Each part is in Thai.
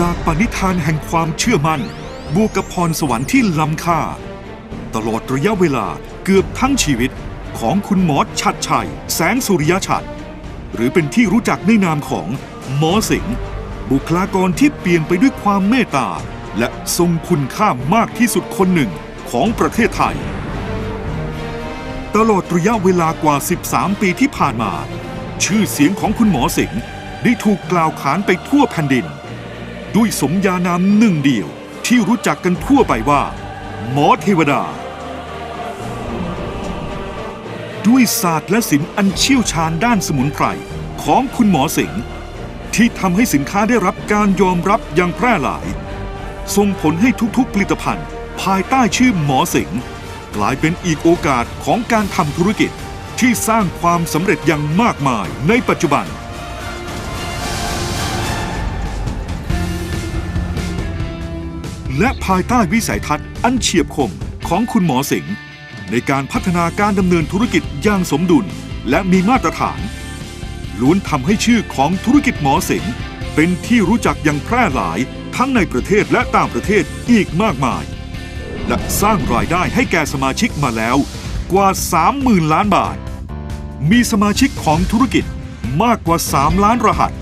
จากปณิธานแห่งความเชื่อมั่น บวกกับพรสวรรค์ที่ล้ำค่า ตลอดระยะเวลาเกือบทั้งชีวิตของคุณหมอชัดชัย แสงสุริยชัด หรือเป็นที่รู้จักในนามของหมอสิงห์บุคลากรที่เปลี่ยนไปด้วยความเมตตา และทรงคุณค่ามากที่สุดคนหนึ่งของประเทศไทย ตลอดระยะเวลากว่า 13 ปีที่ผ่านมา ชื่อเสียงของคุณหมอสิงห์ได้ถูกกล่าวขานไปทั่วแผ่นดิน ด้วยสมญานามหนึ่งเดียว ที่รู้จักกันทั่วไปว่า หมอเทวดา ด้วยศาสตร์และศิลป์อันเชี่ยวชาญด้านสมุนไพรของคุณหมอสิงห์ที่ทำให้สินค้าได้รับการยอมรับอย่างแพร่หลาย ส่งผลให้ทุกๆผลิตภัณฑ์ ภายใต้ชื่อหมอสิงห์กลายเป็นอีกโอกาสของการทำธุรกิจที่สร้างความสำเร็จอย่างมากมายในปัจจุบัน และภายใต้วิสัยทัศน์อันเฉียบคมของคุณหมอสิงห์ในการพัฒนาการดำเนินธุรกิจอย่างสมดุลและมีมาตรฐาน ล้วนทำให้ชื่อของธุรกิจหมอสิงห์เป็นที่รู้จักอย่างแพร่หลายทั้งในประเทศและต่างประเทศอีกมากมาย และสร้างรายได้ให้แก่สมาชิกมาแล้วกว่า 30,000 ล้านบาท มีสมาชิกของธุรกิจมากกว่า 3 ล้านรหัส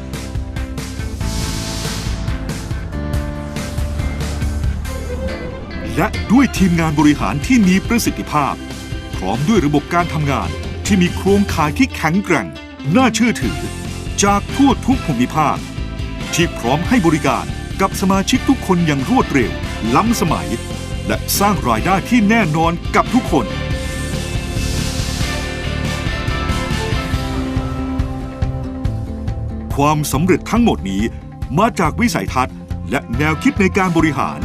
และด้วยทีมงานบริหารที่มีประสิทธิภาพ พร้อมด้วยระบบการทำงานที่มีโครงข่ายที่แข็งแกร่ง น่าเชื่อถือ จากทั่วทุกภูมิภาค ที่พร้อมให้บริการกับสมาชิกทุกคนอย่างรวดเร็ว ล้ำสมัย และสร้างรายได้ที่แน่นอนกับทุกคน ความสำเร็จทั้งหมดนี้มาจากวิสัยทัศน์ และแนวคิดในการบริหาร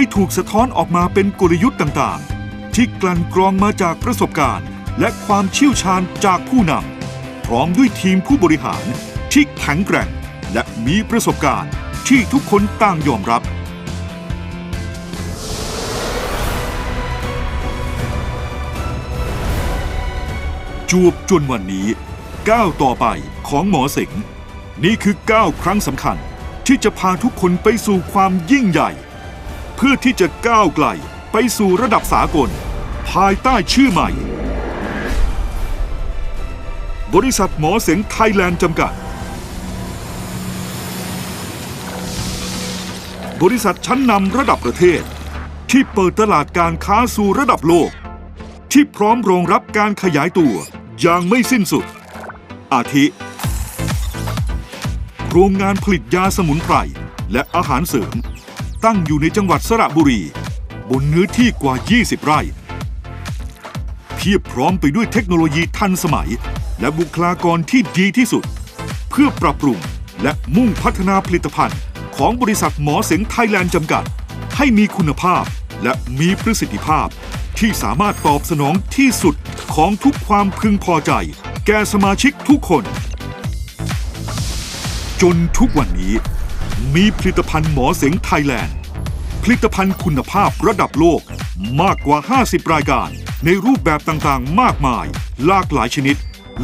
ได้ถูกสะท้อนออกมาเป็นกลยุทธ์ต่างๆ ที่กลั่นกรองมาจากประสบการณ์ และความเชี่ยวชาญจากผู้นำพร้อมด้วยทีมผู้บริหารที่แข็งแกร่ง และมีประสบการณ์ที่ทุกคนต่างยอมรับ จวบจนวันนี้ก้าวต่อไปของหมอสิงห์นี่คือก้าวครั้งสำคัญที่จะพาทุกคนไปสู่ความยิ่งใหญ่ เพื่อที่จะก้าวไกลไปสู่ระดับสากล ภายใต้ชื่อใหม่ บริษัทหมอเสงไทยแลนด์จำกัด บริษัทชั้นนำระดับประเทศ ที่เปิดตลาดการค้าสู่ระดับโลก ที่พร้อมรองรับการขยายตัวอย่างไม่สิ้นสุด อาทิ โรงงานผลิตยาสมุนไพรและอาหารเสริม ตั้งอยู่ในจังหวัดสระบุรี บนเนื้อที่กว่า 20 ไร่ เพียบพร้อมไปด้วยเทคโนโลยีทันสมัย และบุคลากรที่ดีที่สุด เพื่อปรับปรุงและมุ่งพัฒนาผลิตภัณฑ์ ของบริษัทหมอเสงไทยแลนด์จำกัด ให้มีคุณภาพและมีประสิทธิภาพ ที่สามารถตอบสนองที่สุดของทุกความพึงพอใจ แก่สมาชิกทุกคน จนทุกวันนี้ มีผลิตภัณฑ์หมอเสงไทยแลนด์ ผลิตภัณฑ์คุณภาพระดับโลกมากกว่า 50 รายการ ในรูปแบบต่างๆ มากมาย หลากหลายชนิด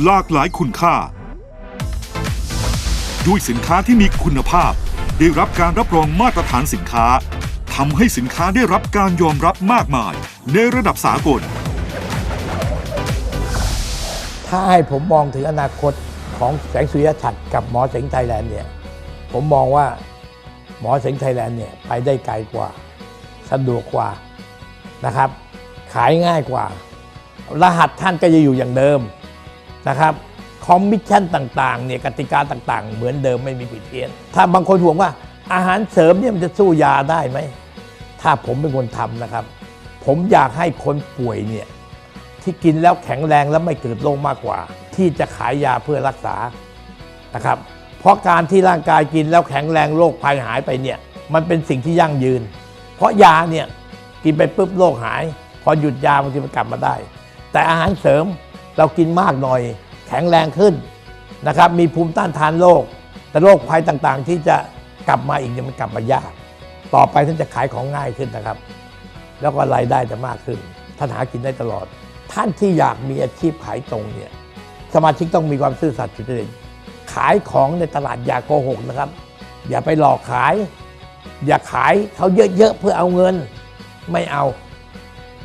หลากหลายคุณค่า ด้วยสินค้าที่มีคุณภาพ ได้รับการรับรองมาตรฐานสินค้าทำให้สินค้าได้รับการยอมรับมากมาย ในระดับสากล ถ้าให้ผมมองถึงอนาคตของแสงสุริยะฉัดกับหมอเสงไทยแลนด์เนี่ย ผมมองว่า มอเสงไทยแลนด์เนี่ยไปได้ไกลกว่า สะดวกกว่านะครับ ขายง่ายกว่า รหัสท่านก็จะอยู่อย่างเดิมนะครับคอมมิชชั่นต่างๆเนี่ยกติกาต่างๆ เหมือนเดิมไม่มีผิดเพี้ยน ถ้าบางคนห่วงว่าอาหารเสริมเนี่ยมันจะสู้ยาได้ไหม ถ้าผมเป็นคนทำนะครับ ผมอยากให้คนป่วยเนี่ยที่กินแล้วแข็งแรงและไม่เกิดโรคมากกว่า ที่จะขายยาเพื่อรักษานะครับ เพราะการที่ร่างกายกินแล้วแข็งแรงโรคภัยหายไปเนี่ยมันเป็นสิ่งที่ยั่งยืน เพราะยาเนี่ยกินไปปุ๊บโรคหาย พอหยุดยาบางทีมันกลับมาได้ แต่อาหารเสริมเรากินมากหน่อย แข็งแรงขึ้นนะครับมีภูมิต้านทานโรคแต่โรคภัยต่างๆ ที่จะกลับมาอีกเนี่ยมันกลับมายาก ต่อไปท่านจะขายของง่ายขึ้นนะครับ แล้วก็รายได้จะมากขึ้นท่านหากินได้ตลอด ท่านที่อยากมีอาชีพขายตรงเนี่ยสมาชิกต้องมีความซื่อสัตย์สุจริต ขายของในตลาดอย่าโกหกนะครับ อย่าไปหลอกขาย อย่าขายเขาเยอะๆเพื่อเอาเงินไม่เอา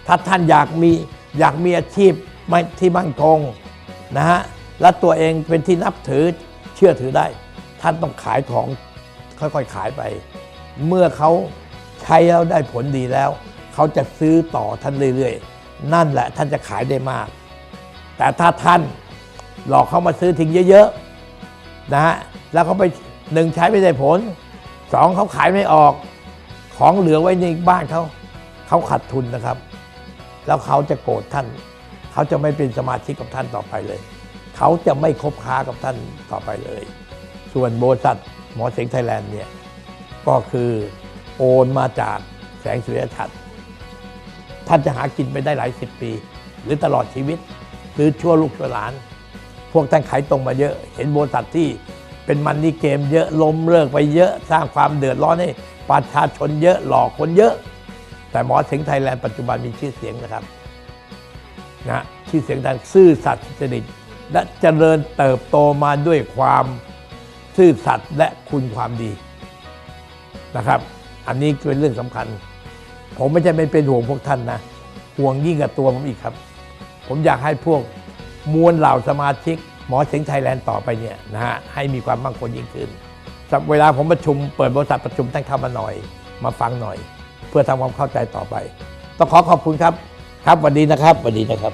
ถ้าท่านอยากมีอยากมีอาชีพไม่ที่มั่นคงนะฮะและตัวเองเป็นที่นับถือเชื่อถือได้ ท่านต้องขายของค่อยๆขายไป เมื่อเขาใช้แล้วได้ผลดีแล้ว เขาจะซื้อต่อท่านเรื่อยๆ นั่นแหละท่านจะขายได้มาก แต่ถ้าท่านหลอกเขามาซื้อทิ้งเยอะๆ นะฮะแล้วเขาไปหนึ่งใช้ไม่ได้ผลสองเขาขายไม่ออก ของเหลือไว้ในบ้านเขาเขาขาดทุนนะครับ แล้วเขาจะโกรธท่าน เขาจะไม่เป็นสมาชิกกับท่านต่อไปเลย เขาจะไม่คบค้ากับท่านต่อไปเลย ส่วนบริษัทหมอเสงไทยแลนด์เนี่ยก็คือโอนมาจากแสงสุริยชัดท่านจะหากินไปได้หลายสิบปี หรือตลอดชีวิต หรือชั่วลูกชั่วหลาน พวกท่านขายตรงมาเยอะ เห็นบริษัทที่เป็นมันนี่เกมเยอะล้มเลิกไปเยอะสร้างความเดือดร้อนให้ประชาชนเยอะหลอกคนเยอะ แต่หมอเสงไทยแลนด์ปัจจุบันมีชื่อเสียงนะครับนะชื่อเสียงดังซื่อสัตย์สุจริตและเจริญเติบโตมาด้วยความซื่อสัตย์และคุณความดีนะครับ อันนี้เป็นเรื่องสำคัญ ผมไม่ใช่ไม่เป็นห่วงพวกท่านนะ ห่วงยิ่งกับตัวผมอีกครับ ผมอยากให้พวก มวลเหล่าสมาชิก หมอเสงไทยแลนด์ต่อไปเนี่ยนะฮะให้มีความมั่งคงยิ่งขึ้นสำหรับเวลาผมประชุมเปิดบริษัทประชุมท่านเข้ามาหน่อย มาฟังหน่อย เพื่อทำความเข้าใจต่อไป ต้องขอขอบคุณครับครับสวัสดีนะครับสวัสดีนะครับ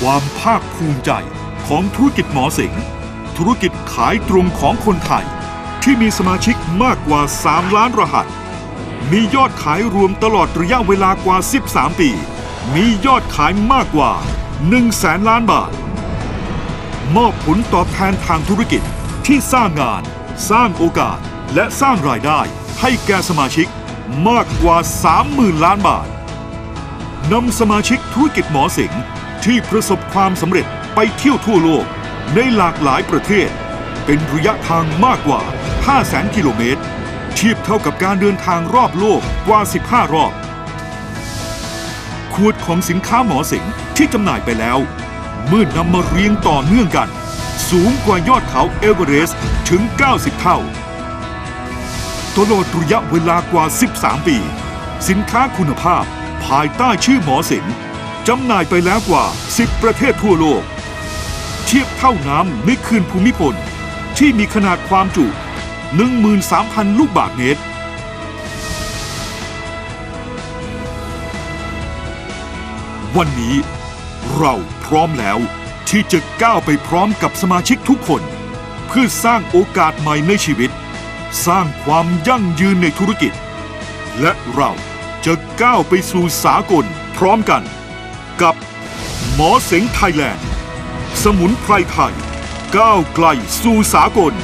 ความภาคภูมิใจของธุรกิจหมอเสงธุรกิจขายตรงของคนไทย ที่มีสมาชิกมากกว่า 3 ล้านรหัส มียอดขายรวมตลอดระยะเวลากว่า 13 ปี มียอดขายมากกว่า1แสนล้านบาท มอบผลตอบแทนทางธุรกิจที่สร้างงาน สร้างโอกาส และสร้างรายได้ให้แก่สมาชิกมากกว่า 30,000 ล้านบาท นำสมาชิกธุรกิจหมอเสงที่ประสบความสำเร็จไปเที่ยวทั่วโลกในหลากหลายประเทศ เป็นระยะทางมากกว่า 500,000 กิโลเมตร เทียบเท่ากับการเดินทางรอบโลกกว่า 15 รอบ ขวดของสินค้าหมอเสงที่จำหน่ายไปแล้ว เมื่อนำมาเรียงต่อเนื่องกัน สูงกว่ายอดเขาเอเวอเรสต์ถึง 90 เท่าตลอดระยะเวลากว่า 13 ปี สินค้าคุณภาพภายใต้ชื่อหมอเสงจำหน่ายไปแล้วกว่า 10 ประเทศทั่วโลก เทียบเท่าน้ำในเขื่อนภูมิพลที่มีขนาดความจุ 13,000 ลูกบาศก์เมตร วันนี้เราพร้อมแล้วที่จะก้าวไปพร้อมกับสมาชิกทุกคน เพื่อสร้างโอกาสใหม่ในชีวิต สร้างความยั่งยืนในธุรกิจ และเราจะก้าวไปสู่สากลพร้อมกัน กับหมอเสงไทยแลนด์ สมุนไพรไทย ก้าวไกลสู่สากล